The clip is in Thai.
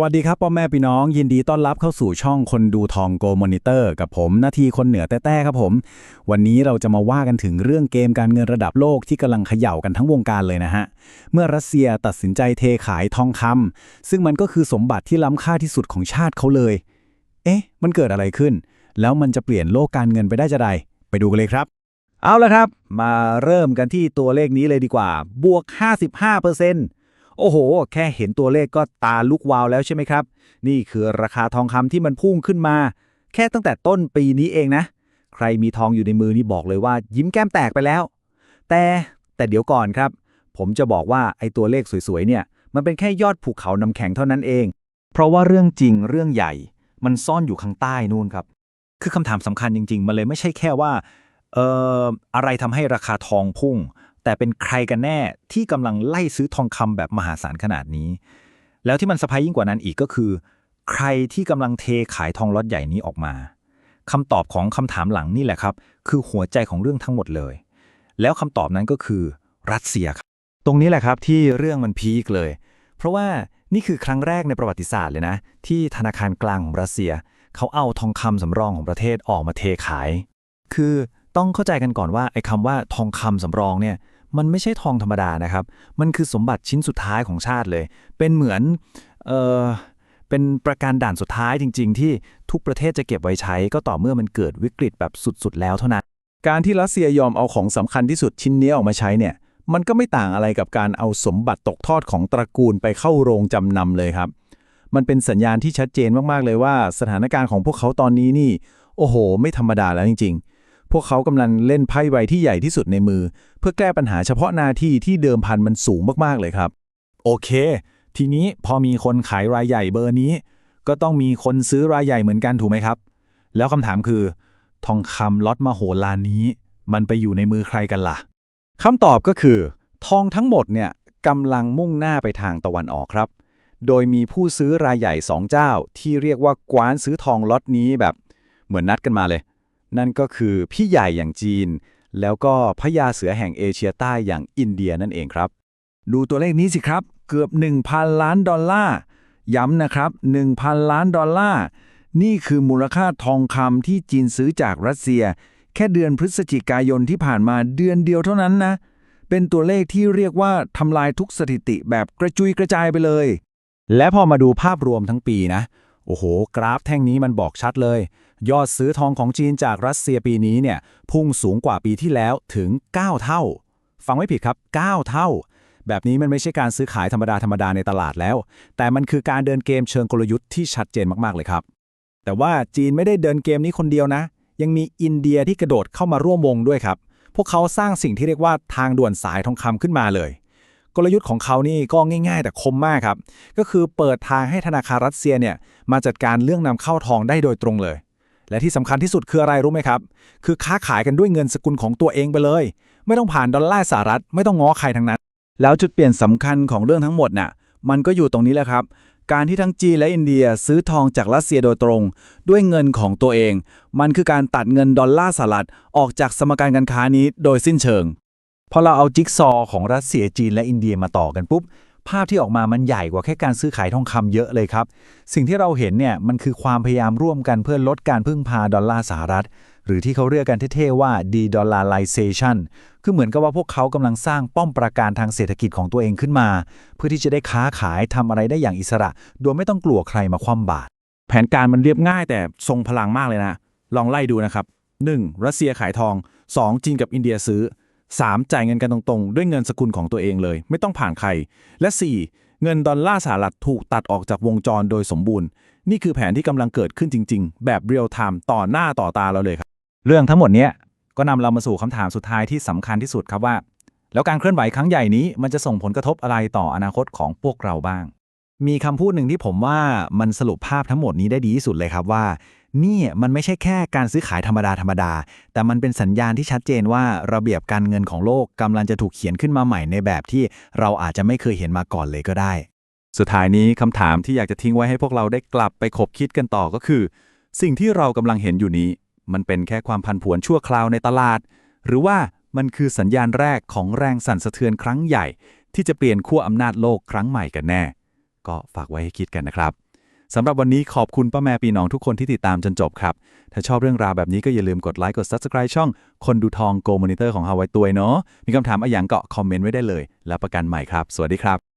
วัสดีครับพ่อแม่พี่น้อง ยินดีต้อนรับเข้าสู่ช่องคนดูทองโกมอนิเตอร์ กับผมนาทีคนเหนือแต้ๆครับผม วันนี้เราจะมาว่ากันถึงเรื่องเกมการเงินระดับโลกที่กำลังเขย่ากันทั้งวงการเลยนะฮะ เมื่อรัสเซียตัดสินใจเทขายทองคำซึ่งมันก็คือสมบัติที่ล้ำค่าที่สุดของชาติเขาเลย เอ๊ะ มันเกิดอะไรขึ้น แล้วมันจะเปลี่ยนโลกการเงินไปได้จะใดไปดูกันเลยครับ เอาละครับ มาเริ่มกันที่ตัวเลขนี้เลยดีกว่า บวก 55% โอ้โห แค่เห็นตัวเลขก็ตาลุกวาวแล้วใช่ไหมครับ นี่คือราคาทองคำที่มันพุ่งขึ้นมา แค่ตั้งแต่ต้นปีนี้เองนะ ใครมีทองอยู่ในมือนี่บอกเลยว่า ยิ้มแก้มแตกไปแล้ว แต่แต่เดี๋ยวก่อนครับ ผมจะบอกว่าไอ้ตัวเลขสวยๆเนี่ย มันเป็นแค่ยอดภูเขาน้ำแข็งเท่านั้นเอง เพราะว่าเรื่องจริงเรื่องใหญ่ มันซ่อนอยู่ข้างใต้นู่นครับ คือคำถามสำคัญจริง ๆ มันเลยไม่ใช่แค่ว่าเอ่ออะไรทำให้ราคาทองพุ่ง แต่เป็นใครกันแน่ที่กำลังไล่ซื้อทองคำแบบมหาศาลขนาดนี้ แล้วที่มันสะพายยิ่งกว่านั้นอีกก็คือ ใครที่กำลังเทขายทองล็อตใหญ่นี้ออกมาคำตอบของคำถามหลังนี่แหละครับ คือหัวใจของเรื่องทั้งหมดเลย แล้วคำตอบนั้นก็คือรัสเซียครับตรงนี้แหละครับที่เรื่องมันพีคเลย เพราะว่านี่คือครั้งแรกในประวัติศาสตร์เลยนะ ที่ธนาคารกลางของรัสเซีย เขาเอาทองคำสำรองของประเทศออกมาเทขาย คือต้องเข้าใจกันก่อนว่าไอ้คำว่าทองคำสำรองเนี่ย มันไม่ใช่ทองธรรมดานะครับ มันคือสมบัติชิ้นสุดท้ายของชาติเลย เป็นเหมือนเออเป็นประการด่านสุดท้ายจริง ๆ ที่ทุกประเทศจะเก็บไว้ใช้ ก็ต่อเมื่อมันเกิดวิกฤตแบบสุดๆ แล้วเท่านั้น การที่รัสเซียยอมเอาของสำคัญที่สุดชิ้นนี้ออกมาใช้เนี่ย มันก็ไม่ต่างอะไรกับการเอาสมบัติตกทอดของตระกูลไปเข้าโรงจำนำเลยครับ มันเป็นสัญญาณที่ชัดเจนมากๆเลยว่า สถานการณ์ของพวกเขาตอนนี้นี่ โอ้โห ไม่ธรรมดาแล้วจริง ๆ พวกเขากำลังเล่นไพ่ใบที่ใหญ่ที่สุดในมือ เพื่อแก้ปัญหาเฉพาะหน้าที่ที่เดิมพันมันสูงมากๆเลยครับ โอเค ทีนี้พอมีคนขายรายใหญ่เบอร์นี้ ก็ต้องมีคนซื้อรายใหญ่เหมือนกันถูกไหมครับ แล้วคำถามคือ ทองคำล็อตมโหฬารนี้ มันไปอยู่ในมือใครกันล่ะคำตอบก็คือ ทองทั้งหมดเนี่ยกำลังมุ่งหน้าไปทางตะวันออกครับ โดยมีผู้ซื้อรายใหญ่สองเจ้า ที่เรียกว่ากว้านซื้อทองล็อตนี้แบบเหมือนนัดกันมาเลย นั่นก็คือพี่ใหญ่อย่างจีน แล้วก็พญาเสือแห่งเอเชียใต้อย่างอินเดียนั่นเองครับ ดูตัวเลขนี้สิครับ เกือบ 1,000 ล้านดอลลาร์ ย้ำนะครับ 1,000 ล้านดอลลาร์ นี่คือมูลค่าทองคำที่จีนซื้อจากรัสเซีย แค่เดือนพฤศจิกายนที่ผ่านมาเดือนเดียวเท่านั้นนะ เป็นตัวเลขที่เรียกว่าทำลายทุกสถิติแบบกระจุยกระจายไปเลย และพอมาดูภาพรวมทั้งปีนะ โอ้โห กราฟแท่งนี้มันบอกชัดเลย ยอดซื้อทองของจีนจากรัสเซียปีนี้เนี่ย พุ่งสูงกว่าปีที่แล้วถึง 9 เท่า ฟังไม่ผิดครับ 9 เท่า แบบนี้มันไม่ใช่การซื้อขายธรรมดาธรรมดาในตลาดแล้ว แต่มันคือการเดินเกมเชิงกลยุทธ์ที่ชัดเจนมาก ๆ เลยครับ แต่ว่าจีนไม่ได้เดินเกมนี้คนเดียวนะ ยังมีอินเดียที่กระโดดเข้ามาร่วมวงด้วยครับ พวกเขาสร้างสิ่งที่เรียกว่าทางด่วนสายทองคำขึ้นมาเลย กลยุทธ์ของเขานี่ก็ง่าย ๆ แต่คมมากครับ ก็คือเปิดทางให้ธนาคารรัสเซียเนี่ยมาจัดการเรื่องนำเข้าทองได้โดยตรงเลย และที่สำคัญที่สุดคืออะไรรู้ไหมครับ คือค้าขายกันด้วยเงินสกุลของตัวเองไปเลย ไม่ต้องผ่านดอลลาร์สหรัฐไม่ต้องง้อใครทั้งนั้น แล้วจุดเปลี่ยนสำคัญของเรื่องทั้งหมดน่ะมันก็อยู่ตรงนี้แหละครับ การที่ทั้งจีนและอินเดียซื้อทองจากรัสเซียโดยตรง ด้วยเงินของตัวเอง มันคือการตัดเงินดอลลาร์สหรัฐออกจากสมการการค้านี้โดยสิ้นเชิง พอเราเอาจิ๊กซอว์ของรัสเซียจีนและอินเดียมาต่อกันปุ๊บ ภาพที่ออกมามันใหญ่กว่าแค่การซื้อขายทองคำเยอะเลยครับ สิ่งที่เราเห็นเนี่ยมันคือความพยายามร่วมกันเพื่อลดการพึ่งพาดอลลาร์สหรัฐ หรือที่เขาเรียกกันเท่ๆว่า de-dollarization คือเหมือนกับว่าพวกเขากำลังสร้างป้อมปราการทางเศรษฐกิจของตัวเองขึ้นมา เพื่อที่จะได้ค้าขายทำอะไรได้อย่างอิสระ โดยไม่ต้องกลัวใครมาคว่ำบาตรแผนการมันเรียบง่ายแต่ทรงพลังมากเลยนะ ลองไล่ดูนะครับ 1. รัสเซียขายทอง 2. จีนกับอินเดียซื้อ 3. จ่ายเงินกันตรงๆ ด้วยเงินสกุลของตัวเองเลย ไม่ต้องผ่านใคร และ 4. เงินดอลลาร์สหรัฐถูกตัดออกจากวงจรโดยสมบูรณ์ นี่คือแผนที่กำลังเกิดขึ้นจริง ๆ แบบเรียลไทม์ต่อหน้าต่อตาเราเลยครับ เรื่องทั้งหมดเนี้ยก็นำเรามาสู่คำถามสุดท้ายที่สำคัญที่สุดครับว่า แล้วการเคลื่อนไหวครั้งใหญ่นี้มันจะส่งผลกระทบอะไรต่ออนาคตของพวกเราบ้าง มีคำพูดหนึ่งที่ผมว่ามันสรุปภาพทั้งหมดนี้ได้ดีที่สุดเลยครับว่า นี่มันไม่ใช่แค่การซื้อขายธรรมดาธรรมดา แต่มันเป็นสัญญาณที่ชัดเจนว่าระเบียบการเงินของโลกกำลังจะถูกเขียนขึ้นมาใหม่ในแบบที่เราอาจจะไม่เคยเห็นมาก่อนเลยก็ได้ สุดท้ายนี้คำถามที่อยากจะทิ้งไว้ให้พวกเราได้กลับไปคบคิดกันต่อก็คือ สิ่งที่เรากำลังเห็นอยู่นี้ มันเป็นแค่ความพันผวนชั่วคราวในตลาด หรือว่ามันคือสัญญาณแรกของแรงสั่นสะเทือนครั้งใหญ่ ที่จะเปลี่ยนขั้วอำนาจโลกครั้งใหม่กันแน่ ก็ฝากไว้ให้คิดกันนะครับ สำหรับวันนี้ขอบคุณป้าแม่ปีน้องทุกคนที่ติดตามจนจบครับ ถ้าชอบเรื่องราวแบบนี้ก็อย่าลืมกดไลค์กด Subscribe ช่อง คนดูทอง Go Monitor ของฮาวายตัวยเนาะมีคำถามอะไรอย่างก็คอมเมนต์ไว้ได้เลย แล้วประกันใหม่ครับ สวัสดีครับ